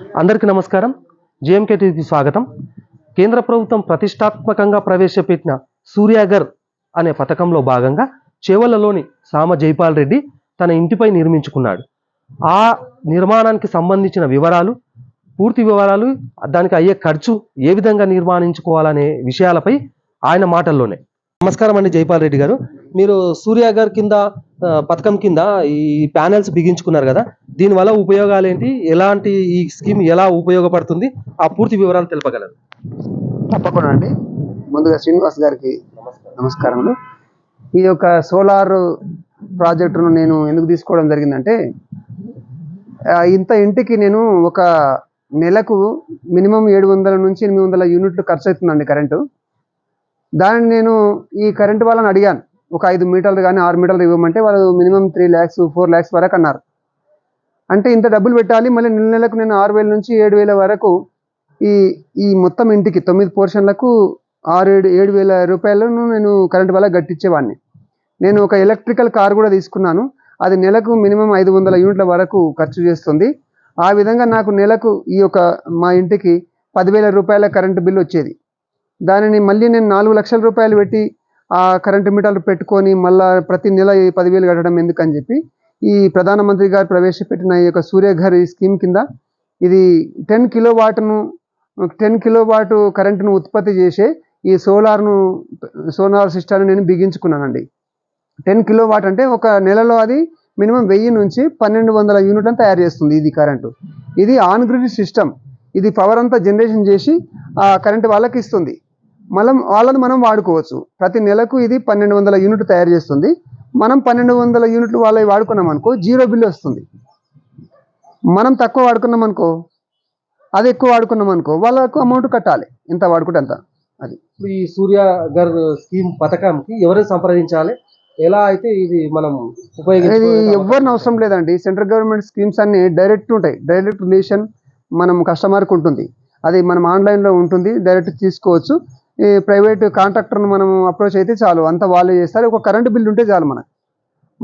అందరికీ నమస్కారం. జేఎంకే టీవీకి స్వాగతం. కేంద్ర ప్రభుత్వం ప్రతిష్టాత్మకంగా ప్రవేశపెట్టిన సూర్యాగర్ అనే పథకంలో భాగంగా చేవలలోని సామ జైపాల్ రెడ్డి తన ఇంటిపై నిర్మించుకున్నాడు. ఆ నిర్మాణానికి సంబంధించిన వివరాలు పూర్తి వివరాలు దానికి అయ్యే ఖర్చు ఏ విధంగా నిర్మాణించుకోవాలనే విషయాలపై ఆయన మాటల్లోనే నమస్కారం అండి జైపాల్ రెడ్డి గారు. మీరు సూర్యాగర్ కింద ఆ, పథకం కింద ఈ ప్యానెల్స్ బిగించుకున్నారు కదా దీనివల్ల ఉపయోగాలు ఏంటి? ఎలాంటి ఈ స్కీమ్ ఎలా ఉపయోగపడుతుంది? ఆ పూర్తి వివరాలు తెలుపగలరు. తప్పకుండా అండి. ముందుగా శ్రీనివాస్ గారికి నమస్కారములు. ఈ యొక్క సోలార్ ప్రాజెక్టును నేను ఎందుకు తీసుకోవడం జరిగిందంటే ఇంత ఇంటికి నేను ఒక నెలకు మినిమం ఏడు వందల నుంచి ఎనిమిది వందల యూనిట్లు ఖర్చు అవుతుందండి కరెంటు. దానిని నేను ఈ కరెంటు వాళ్ళని అడిగాను. ఒక ఐదు మీటర్లు కానీ ఆరు మీటర్లు ఇవ్వమంటే వాళ్ళు minimum three lakhs four lakhs వరకు అన్నారు. అంటే ఇంత డబ్బులు పెట్టాలి మళ్ళీ నెల నెలకు నేను ఆరు వేల నుంచి ఏడు వేల వరకు ఈ ఈ మొత్తం ఇంటికి తొమ్మిది పోర్షన్లకు ఆరు ఏడు ఏడు వేల రూపాయలను నేను కరెంట్ వల్ల గట్టించేవాడిని నేను ఒక ఎలక్ట్రికల్ కార్ కూడా తీసుకున్నాను. అది నెలకు మినిమం ఐదు వందల యూనిట్ల వరకు ఖర్చు చేస్తుంది. ఆ విధంగా నాకు నెలకు ఈ యొక్క మా ఇంటికి పదివేల రూపాయల కరెంటు బిల్లు వచ్చేది. దానిని మళ్ళీ నేను నాలుగు లక్షల రూపాయలు పెట్టి ఆ కరెంటు మీటర్లు పెట్టుకొని మళ్ళా ప్రతి నెల ఈ పదివేలు కట్టడం ఎందుకని చెప్పి ఈ ప్రధానమంత్రి గారు ప్రవేశపెట్టిన ఈ యొక్క సూర్యఘర్ ఈ స్కీమ్ కింద ఇది టెన్ కిలో వాట్ను టెన్ కిలో వాట్ కరెంటును ఉత్పత్తి చేసే ఈ సోలార్ను సోలార్ సిస్టాన్ని నేను బిగించుకున్నానండి. టెన్ కిలో వాట్ అంటే ఒక నెలలో అది మినిమం వెయ్యి నుంచి పన్నెండు వందల యూనిట్లను తయారు చేస్తుంది ఇది కరెంటు. ఇది ఆన్ గ్రిడ్ సిస్టమ్. ఇది పవర్ అంతా జనరేషన్ చేసి ఆ కరెంటు వాళ్ళకి ఇస్తుంది. మనం వాళ్ళని మనం వాడుకోవచ్చు. ప్రతి నెలకు ఇది పన్నెండు వందల యూనిట్ తయారు చేస్తుంది. మనం పన్నెండు వందల యూనిట్లు వాళ్ళవి వాడుకున్నాం అనుకో జీరో బిల్ వస్తుంది. మనం తక్కువ వాడుకున్నాం అనుకో అది ఎక్కువ వాడుకున్నాం అనుకో వాళ్ళకు అమౌంట్ కట్టాలి. ఎంత వాడుకుంటే అంత. అది. ఇప్పుడు ఈ సూర్యాగర్ స్కీమ్ పథకంకి ఎవరిని సంప్రదించాలి? ఎలా అయితే ఇది మనం ఇది ఎవరిని అవసరం లేదండి. సెంట్రల్ గవర్నమెంట్ స్కీమ్స్ అన్ని డైరెక్ట్ ఉంటాయి. డైరెక్ట్ రిలేషన్ మనం కస్టమర్కి ఉంటుంది. అది మనం ఆన్లైన్లో ఉంటుంది. డైరెక్ట్ తీసుకోవచ్చు. ఈ ప్రైవేట్ కాంట్రాక్టర్ను మనం అప్రోచ్ అయితే చాలు. అంతా వాళ్ళే చేస్తారు. ఒక కరెంట్ బిల్ ఉంటే చాలు మనకు.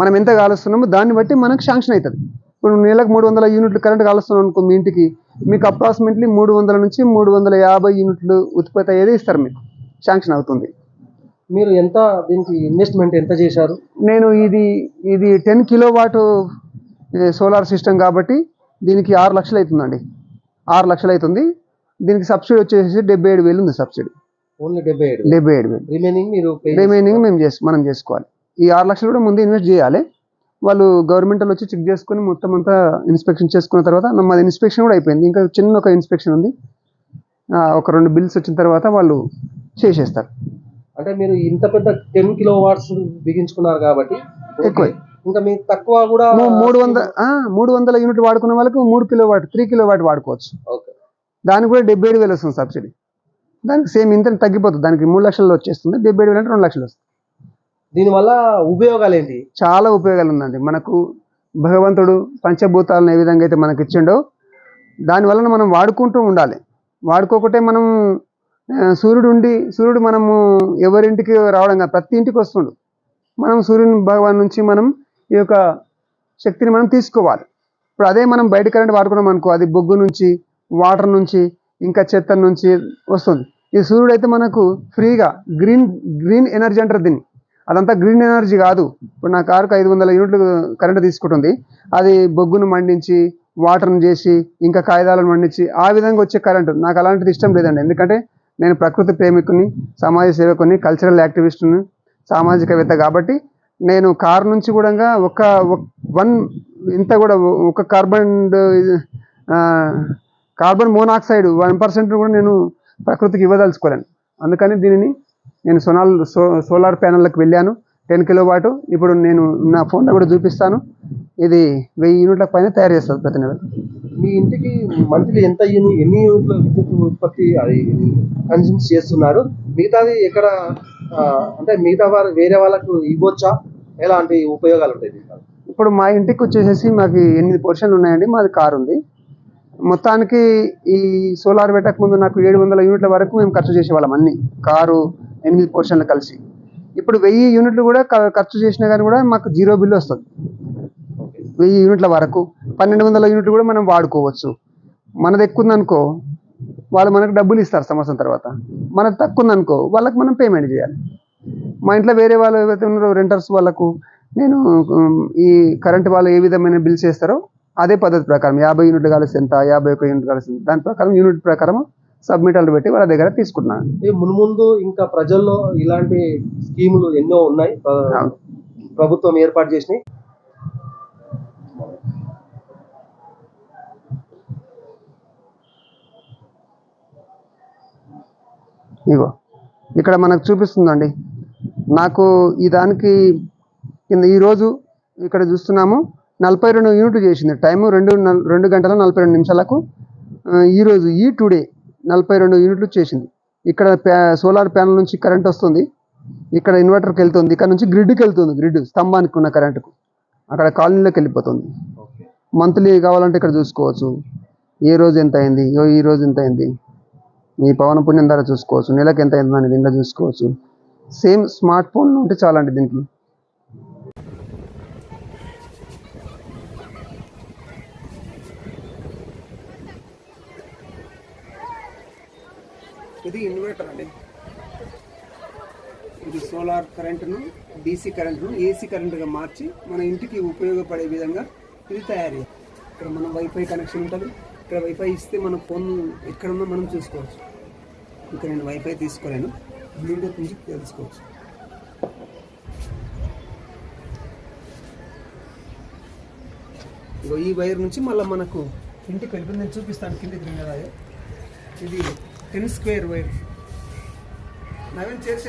మనం ఎంత కాలుస్తున్నామో దాన్ని బట్టి మనకు శాంక్షన్ అవుతుంది. ఇప్పుడు నెలకు మూడు వందల యూనిట్లు కరెంట్ కాలుస్తున్నాం అనుకో మీ ఇంటికి మీకు అప్రాక్సిమేట్లీ మూడు వందల నుంచి మూడు వందల యాభై యూనిట్లు ఉత్పత్తి అయ్యేది ఇస్తారు మీకు. శాంక్షన్ అవుతుంది. మీరు ఎంత దీనికి ఇన్వెస్ట్మెంట్ ఎంత చేశారు? నేను ఇది ఇది ten kilo watt solar system కాబట్టి దీనికి ఆరు లక్షలు అవుతుందండి. ఆరు లక్షలు అవుతుంది. దీనికి సబ్సిడీ వచ్చేసి డెబ్బై ఏడు వేలు ఉంది సబ్సిడీ. ఓన్లీ డెబ్బై ఏడు డెబ్బై ఏడు వేలు. రిమైనింగ్ మీరు pay రిమైనింగ్ మేము చేసి మనం చేసుకోవాలి. ఈ ఆరు లక్షలు కూడా ముందు ఇన్వెస్ట్ చేయాలి. వాళ్ళు గవర్నమెంట్ వచ్చి చెక్ చేసుకొని మొత్తం అంతా ఇన్స్పెక్షన్ చేసుకున్న తర్వాత మాది ఇన్స్పెక్షన్ కూడా అయిపోయింది. ఇంకా చిన్న ఒక ఇన్స్పెక్షన్ ఉంది. ఒక రెండు బిల్స్ వచ్చిన తర్వాత వాళ్ళు చేసేస్తారు. అంటే మీరు ఇంత పెద్ద టెన్ కిలో వాట్స్ బిగించుకున్నారు కాబట్టి ఎక్కువ. ఇంకా మీకు తక్కువ కూడా మూడు వందల మూడు వందల యూనిట్ వాడుకున్న వాళ్ళకు మూడు kilo watt three kilo watt వాడుకోవచ్చు. ఓకే. దానికి కూడా డెబ్బై ఏడు వేలు వస్తుంది సబ్సిడీ. దానికి సేమ్ ఇంత తగ్గిపోతుంది. దానికి మూడు లక్షల్లో వచ్చేస్తుంది. డెబ్బై ఏడు వేలు అంటే రెండు లక్షలు వస్తుంది. దీనివల్ల ఉపయోగాలు ఏంటి చాలా ఉపయోగాలు ఉందండి మనకు భగవంతుడు పంచభూతాలను ఏ విధంగా అయితే మనకి ఇచ్చిండో దానివల్ల మనం వాడుకుంటూ ఉండాలి. వాడుకోకుంటే మనం సూర్యుడు ఉండి సూర్యుడు మనము ఎవరింటికి రావడం కాదు ప్రతి ఇంటికి వస్తుండు. మనం సూర్యుని భగవాన్ నుంచి మనం ఈ యొక్క శక్తిని మనం తీసుకోవాలి. ఇప్పుడు అదే మనం బయట కరెంట్ వాడుకున్నాం అనుకో అది బొగ్గు నుంచి వాటర్ నుంచి ఇంకా చెత్త నుంచి వస్తుంది. ఈ సూర్యుడు అయితే మనకు ఫ్రీగా గ్రీన్ గ్రీన్ ఎనర్జీ అంటారు దీన్ని. అదంతా గ్రీన్ ఎనర్జీ కాదు. ఇప్పుడు నా కారుకు ఐదు వందల యూనిట్లు కరెంట్ తీసుకుంటుంది. అది బొగ్గును మండించి వాటర్ను చేసి ఇంకా కాగితాలను మండించి ఆ విధంగా వచ్చే కరెంటు. నాకు అలాంటిది ఇష్టం లేదండి. ఎందుకంటే నేను ప్రకృతి ప్రేమికుని సమాజ సేవకుని కల్చరల్ యాక్టివిస్ట్ని సామాజికవేత్త కాబట్టి నేను కారు నుంచి కూడా ఒక వన్ ఇంత కూడా ఒక carbon carbon monoxide one percent కూడా నేను ప్రకృతికి ఇవ్వదలుచుకోలేను. అందుకని దీనిని నేను సోనాల్ సో సోలార్ ప్యానెల్కి వెళ్ళాను. Ten kilowatt. ఇప్పుడు నేను నా ఫోన్లో కూడా చూపిస్తాను. ఇది వెయ్యి యూనిట్ల పైన తయారు చేస్తుంది ప్రతి నెల. మీ ఇంటికి మంత్లీ ఎంత ఎన్ని యూనిట్ల విద్యుత్ ఉత్పత్తి అది కన్జ్యూమ్ చేస్తున్నారు? మిగతాది ఎక్కడ అంటే మిగతా వారు వేరే వాళ్ళకు ఇవ్వచ్చా? ఎలాంటి ఉపయోగాలు ఉంటాయి? ఇప్పుడు మా ఇంటికి వచ్చేసేసి మాకు ఎనిమిది పోర్షన్లు ఉన్నాయండి. మాది కారు ఉంది మొత్తానికి ఈ సోలార్ పెట్టక ముందు నాకు ఏడు వందల యూనిట్ల వరకు మేము ఖర్చు చేసేవాళ్ళం అన్ని. కారు ఎనిమిది పోర్షన్లు కలిసి. ఇప్పుడు వెయ్యి యూనిట్లు కూడా ఖర్చు చేసినా కానీ కూడా మాకు జీరో బిల్లు వస్తుంది. వెయ్యి యూనిట్ల వరకు. పన్నెండు వందల యూనిట్లు కూడా మనం వాడుకోవచ్చు. మనది ఎక్కువ ఉందనుకో వాళ్ళు మనకు డబ్బులు ఇస్తారు సంవత్సరం తర్వాత. మనది తక్కువ ఉందనుకో వాళ్ళకి మనం పేమెంట్ చేయాలి. మా ఇంట్లో వేరే వాళ్ళు ఏవైతే ఉన్నారో రెంటర్స్ వాళ్ళకు నేను ఈ కరెంట్ వాళ్ళు ఏ విధమైన బిల్ చేస్తారో అదే పద్ధతి ప్రకారం యాభై యూనిట్లు కలిసి ఎంత యాభై ఒక యూనిట్ కలిసి ఎంత, దాని ప్రకారం యూనిట్ ప్రకారం సబ్మిటర్లు పెట్టి వాళ్ళ దగ్గర తీసుకుంటున్నాను. మున్ముందు ఇంకా ప్రజల్లో ఇలాంటి స్కీములు ఎన్నో ఉన్నాయి. ప్రభుత్వం ఏర్పాటు చేసినాయి. ఇగో ఇక్కడ మనకు చూపిస్తుందండి. నాకు ఈ దానికి కింద ఈరోజు ఇక్కడ చూస్తున్నాము. నలభై రెండు యూనిట్లు చేసింది. టైము రెండు రెండు గంటల నలభై రెండు నిమిషాలకు ఈరోజు ఈ టుడే నలభై రెండు యూనిట్లు చేసింది. ఇక్కడ సోలార్ ప్యానల్ నుంచి కరెంట్ వస్తుంది. ఇక్కడ ఇన్వర్టర్కి వెళ్తుంది. ఇక్కడ నుంచి గ్రిడ్కి వెళ్తుంది. గ్రిడ్ స్తంభానికి ఉన్న కరెంటుకు. అక్కడ కాలనీలోకి వెళ్ళిపోతుంది. మంత్లీ కావాలంటే ఇక్కడ చూసుకోవచ్చు. ఏ రోజు ఎంత అయింది? ఇగో ఈ రోజు ఎంత అయింది? మీ పవన పుణ్యం ద్వారా చూసుకోవచ్చు. నెలకు ఎంత అయింది? అని దీంట్లో చూసుకోవచ్చు. సేమ్ స్మార్ట్ ఫోన్ ఉంటే చాలండి దీనికి. ఇది ఇన్వర్టర్ అండి. ఇది సోలార్ కరెంటును డీసీ కరెంటును ఏసీ కరెంటుగా మార్చి మన ఇంటికి ఉపయోగపడే విధంగా ఇది తయారు ఇక్కడ మన వైఫై కనెక్షన్ ఉంటుంది. ఇక్కడ వైఫై ఇస్తే మన ఫోన్ ఎక్కడున్నా మనం చూసుకోవచ్చు. ఇక్కడ నేను వైఫై తీసుకోలేను. బ్లూటూత్ నుంచి తెలుసుకోవచ్చు. ఇగో ఈ వైర్ నుంచి మళ్ళీ మనకు ఇంటికి వెళ్ళిపోయింది. నేను చూపిస్తాను. కిందికి రింగ్ ఇది టెన్ స్క్వేర్ వైర్ నవీన్ చేసి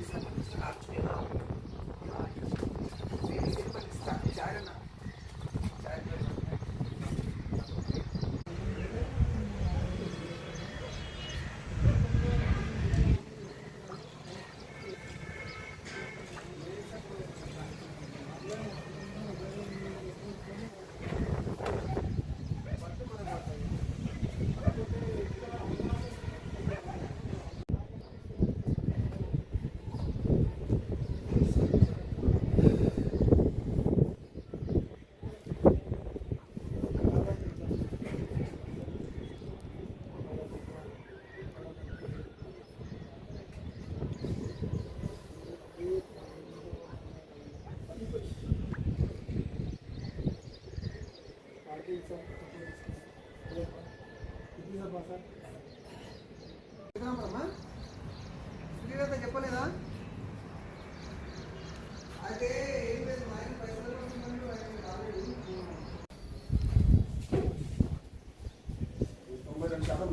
చేసుకోవాలి చెప్పలేదా అయితే ఏం లేదు మా ఆయన పైసలు పంపించమని తొంభై రెండు శాతం